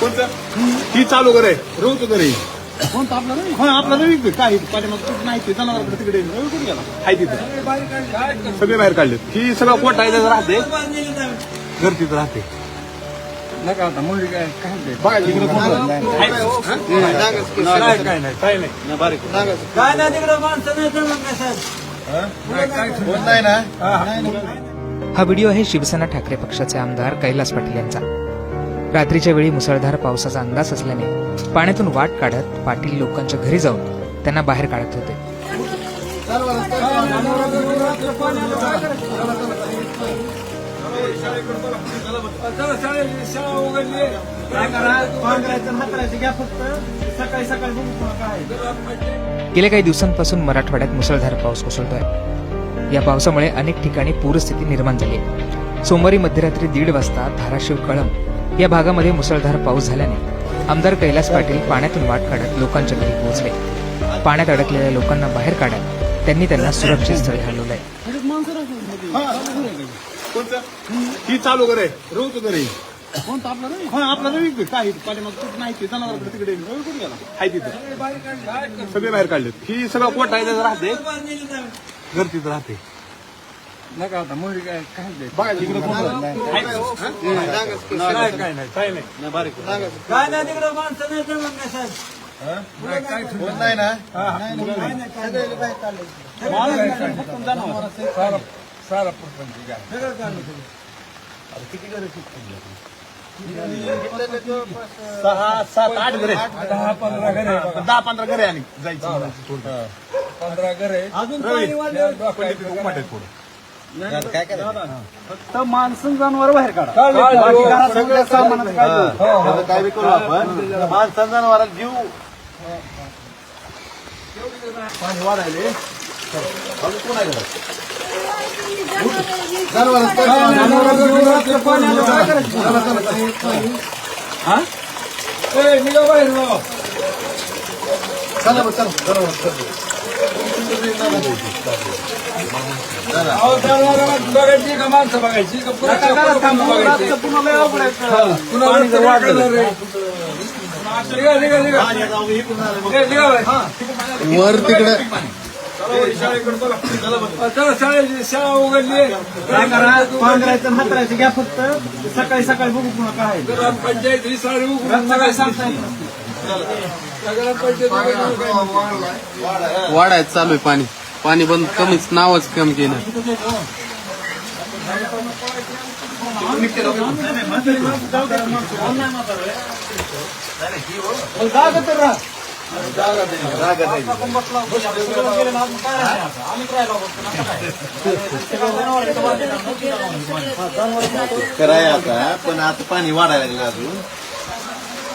कोणतं? ती चालू करे रोज करे कोणतं आपलं नाही हा आपला नवीन काय पाठीमाग नाही ते जनावर तिकडे. रवी कुठे गेला? हाय तिथं. सगळे बाहेर काढले ही सगळं पोट आहे त्याचं राहते घर तिथं राहते. नका आता मुली काय काय ते बघा तिकडे कोण राहतं? आहे. का? नाही, काय नाही काय नाही. बारीक. काय नाही तिकडं माणसं नाही तर मग कसं कोण नाही ना हा व्हिडिओ आहे शिवसेना ठाकरे पक्षाचे आमदार कैलास पाटील यांचा. रात्रीच्या वेळी मुसळधार पावसाचा अंदाज असल्याने पाण्यातून वाट काढत पाटील लोकांच्या घरी जाऊन त्यांना बाहेर काढत होते गेल्या काही दिवसांपासून मराठवाड्यात मुसळधार पाऊस कोसळतोय या पावसामुळे अनेक ठिकाणी पूरस्थिती निर्माण झाली आहे. सोमवारी मध्यरात्री दीड वाजता धाराशिव कळंब या भागामध्ये मुसळधार पाऊस झाल्याने आमदार कैलास पाटील पाण्यातून वाट काढत लोकांच्या घरी पोहोचले. पाण्यात अडकलेल्या लोकांना बाहेर काढत त्यांनी त्यांना सुरक्षित स्थळी हलवलंय. कोणतं? चालू करे रोज करे आपला काय नाही ते जनावर तिकडे. रवी कुठे गेला? तिथं. सगळे बाहेर काढले ही सगळं पोट राहते. गर्दीत राहते. नका आता मुली काय? नाही. काय नाही काय नाही. बारीक काय नाही तिकडं माणसं नाही तर मग कसं कोण नाही ना सारा सारा प्रपंच काय सहा सात आठ घरे. दहा पंधरा घरे. दहा पंधरा घरे आणि जायचं पंधरा घरे. अजून वाढलं फक्त माणसं जनावर बाहेर काढा. सगळं सामान काय बी करू आपण? माणसां जनावराला जीव. पाणी वाढायले. अजून कोण आहे घरात? चला चला. वर तिकडे. शाळा उघडली काय करा पांघरायचं हातरायचं घ्या फक्त सकाळी सकाळी बघू पुन्हा काय ग्रामपंचायत ही साडी उघडून सकाळी सांगता येत ग्रामपंचायत वाढायचं चालू आहे पाणी. पाणी बंद कमीच नावच कमी केलं. कराय आता पण आता पाणी वाढायला लागलं अजून तुम्ही जावा आता, पाणी जावा. हाय की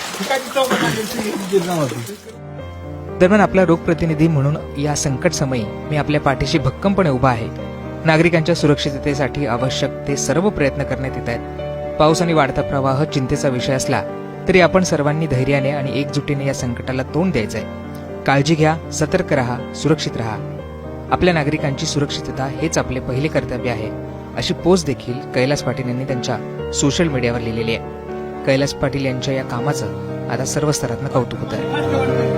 दरम्यान आपला रोगप्रतिनिधी म्हणून या संकट समयी मी आपल्या पाठीशी भक्कमपणे उभा आहे. नागरिकांच्या सुरक्षिततेसाठी आवश्यक ते सर्व प्रयत्न करण्यात येत आहेत. पाऊस आणि वाढता प्रवाह चिंतेचा विषय असला तरी आपण सर्वांनी धैर्याने आणि एकजुटीने या संकटाला तोंड द्यायचं आहे काळजी घ्या सतर्क राहा सुरक्षित राहा. आपल्या नागरिकांची सुरक्षितता हेच आपले पहिले कर्तव्य आहे अशी पोस्ट देखील कैलास पाटील यांनी त्यांच्या सोशल मीडियावर लिहिलेली आहे. कैलास पाटील यांच्या या कामाचं आता सर्व स्तरातनं कौतुक होत आहे